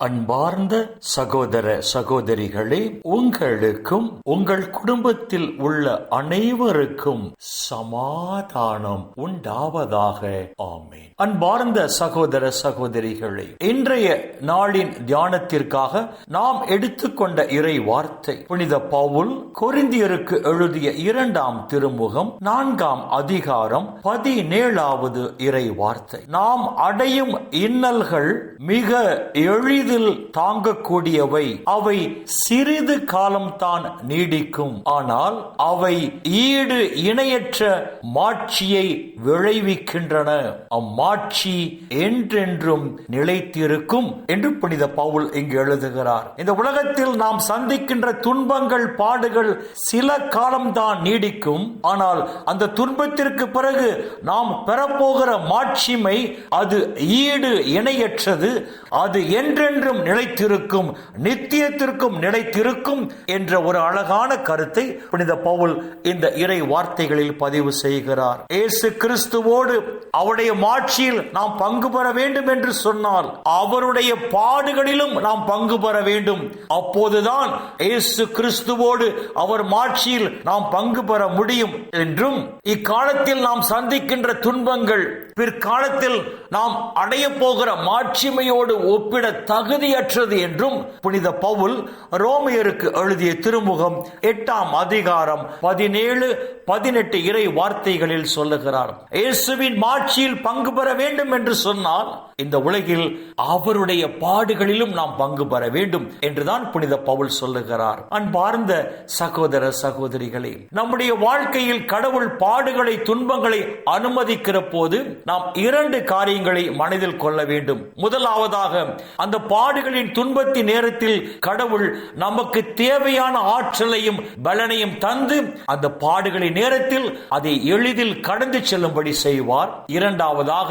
அன்பார்ந்த சகோதர சகோதரிகளே உங்களுக்கும் உங்கள் குடும்பத்தில் உள்ள அனைவருக்கும் சமாதானம் உண்டாவதாக. ஆமேன். அன்பார்ந்த சகோதர சகோதரிகளே இன்றைய நாளின் தியானத்திற்காக நாம் எடுத்துக்கொண்ட இறை வார்த்தை புனித பவுல் கொரிந்தியருக்கு எழுதிய இரண்டாம் திருமுகம் நான்காம் அதிகாரம் பதினேழாவது இறை வார்த்தை. நாம் அடையும் இன்னல்கள் மிக எளிதில் தாங்கக்கூடியவை. அவை சிறிது காலம்தான் நீடிக்கும். ஆனால் அவை ஈடு இணையற்ற மாட்சியை விளைவிக்கின்றன. அம்மாட்சி என்றென்றும் நிலைத்திருக்கும் என்று புனித பவுல் இங்கு எழுதுகிறார். இந்த உலகத்தில் நாம் சந்திக்கின்ற துன்பங்கள் பாடுகள் சில காலம்தான் நீடிக்கும். ஆனால் அந்த துன்பத்திற்கு பிறகு நாம் பெறப்போகிற மாட்சிமை அது ஈடு இணையற்றது. அது என்றென்றும் நிலைத்திருக்கும் நித்தியத்திற்கும் நிலைத்திருக்கும் என்ற ஒரு அழகான கருத்தை புனித பவுல் இந்த இறை வார்த்தைகளில் பதிவு செய்கிறார். இயேசு கிறிஸ்துவோடு அவருடைய மாட்சியில் நாம் பங்கு பெற வேண்டும் என்று சொன்னால் அவருடைய பாடுகளிலும் நாம் பங்கு பெற வேண்டும். அப்போதுதான் இயேசு கிறிஸ்துவோடு அவர் மாட்சியில் நாம் பங்கு பெற முடியும் என்றும் இக்காலத்தில் நாம் சந்திக்கின்ற துன்பங்கள் பிற்காலத்தில் நாம் அடைய போகிற மாட்சிமையோடு ஒப்பிட தகுதியற்றது என்றும் புனித பவுல் ரோமியருக்கு எழுதிய திருமுகம் எட்டாம் அதிகாரம் பதினேழு பதினெட்டு இறை வார்த்தைகளில் சொல்லுகிறார். இயேசுவின் மாட்சியில் பங்கு பெற வேண்டும் என்று சொன்னால் இந்த உலகில் அவருடைய பாடுகளிலும் நாம் பங்கு பெற வேண்டும் என்றுதான் புனித பவுல் சொல்லுகிறார். அன்பார்ந்த சகோதர சகோதரிகளே நம்முடைய வாழ்க்கையில் கடவுள் பாடுகளை துன்பங்களை அனுமதிக்கிற போது நாம் இரண்டு காரியங்களை மனதில் கொள்ள வேண்டும். முதலாவதாக அந்த பாடுகளின் துன்பத்தின் நேரத்தில் கடவுள் நமக்கு தேவையான ஆற்றலையும் பலனையும் தந்து அந்த பாடுகளின் நேரத்தில் அதை எளிதில் கடந்து செல்லும்படி செய்வார். இரண்டாவதாக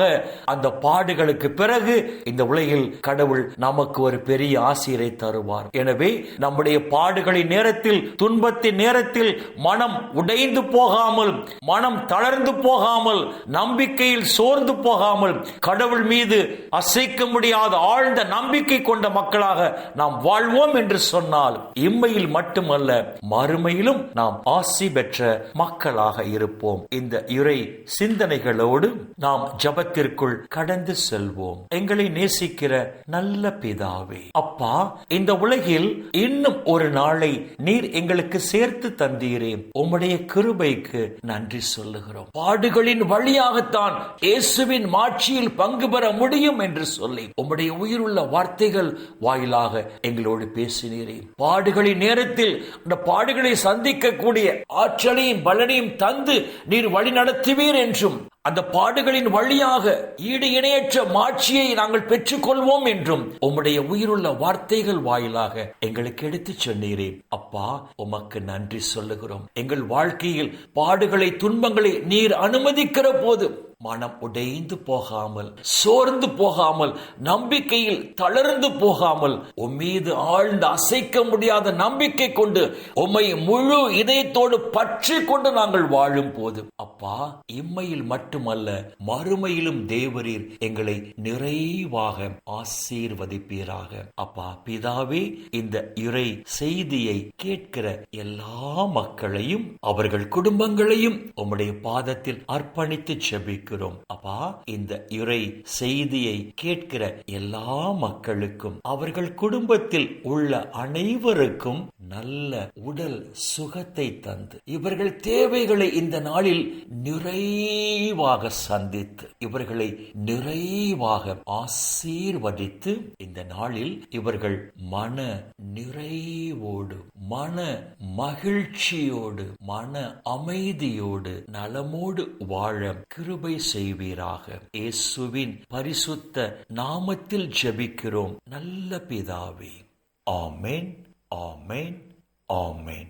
அந்த பாடுகளுக்கு பிறகு இந்த உலகில் கடவுள் நமக்கு ஒரு பெரிய ஆசிரியரை தருவார். எனவே நம்முடைய பாடுகளின் நேரத்தில் துன்பத்தின் நேரத்தில் மனம் உடைந்து போகாமல் மனம் தளர்ந்து போகாமல் நம்பிக்கையில் சோர்ந்து போகாமல் கடவுள் மீது அசைக்க முடியாத ஆழ்ந்த நம்பிக்கை கொண்ட மக்களாக நாம் வாழ்வோம் என்று சொன்னால் இம்மையில் மட்டுமல்ல மறுமையிலும் நாம் ஆசி பெற்ற மக்களாக இருப்போம். இந்த இறை சிந்தனைகளோடு நாம் ஜபத்திற்குள் கடந்து செல்வோம். எங்களை நேசிக்கிற நல்ல பிதாவே அப்பா இந்த உலகில் இன்னும் ஒரு நாளை நீர் எங்களுக்கு சேர்த்து தந்தீரே. உம்முடைய கிருபைக்கு நன்றி சொல்லுகிறோம். பாடுகளின் வழியாகத்தான் இயேசுவின் மாட்சியில் பங்கு பெற முடியும் என்று சொல்லி உம்முடைய உயிருள்ள வார்த்தைகள் வாயிலாக எங்களோடு பேசினீரே. பாடுகளின் நேரத்தில் அந்த பாடுகளை சந்திக்கக்கூடிய ஆற்றலையும் பலனையும் தந்து நீர் வழி நடத்துவீர் என்றும் அந்த பாடுகளின் வழியாக ஈடு இணையற்ற மாட்சியை நாங்கள் பெற்றுக்கொள்வோம் என்றும் உம்முடைய உயிருள்ள வார்த்தைகள் வாயிலாக எங்களுக்கு எடுத்துச் சொன்னீரே. அப்பா உமக்கு நன்றி சொல்லுகிறோம். எங்கள் வாழ்க்கையில் பாடுகளை துன்பங்களை நீர் அனுமதிக்கிற போது மனம் உடைந்து போகாமல் சோர்ந்து போகாமல் நம்பிக்கையில் தளர்ந்து போகாமல் உம்மீது ஆழ்ந்து அசைக்க முடியாத நம்பிக்கை கொண்டு உம்மை முழு இதயத்தோடு பற்றி கொண்டு நாங்கள் வாழும் போது அப்பா இம்மையில் மட்டுமல்ல மறுமையிலும் தேவரீர் எங்களை நிறைவாக ஆசீர்வதிப்பீராக. அப்பா பிதாவே இந்த இறை செய்தியை கேட்கிற எல்லா மக்களையும் அவர்கள் குடும்பங்களையும் உம்முடைய பாதத்தில் அர்ப்பணித்து செபிக்கிறோம். அப்பா இந்த இறை செய்தியை கேட்கிற எல்லா மக்களுக்கும் அவர்கள் குடும்பத்தில் உள்ள அனைவருக்கும் நல்ல உடல் சுகத்தை தந்து இவர்கள் தேவைகளை இந்த நாளில் நிறைவாக சந்தித்து இவர்களை நிறைவாக ஆசீர்வதித்து இந்த நாளில் இவர்கள் மன நிறைவோடு மன மகிழ்ச்சியோடு மன அமைதியோடு நலமோடு வாழ கிருபை செய்வீராக. இயேசுவின் பரிசுத்த நாமத்தில் ஜெபிக்கிறோம். நல்ல பிதாவே. ஆமேன். ஆமேன் ஆமேன்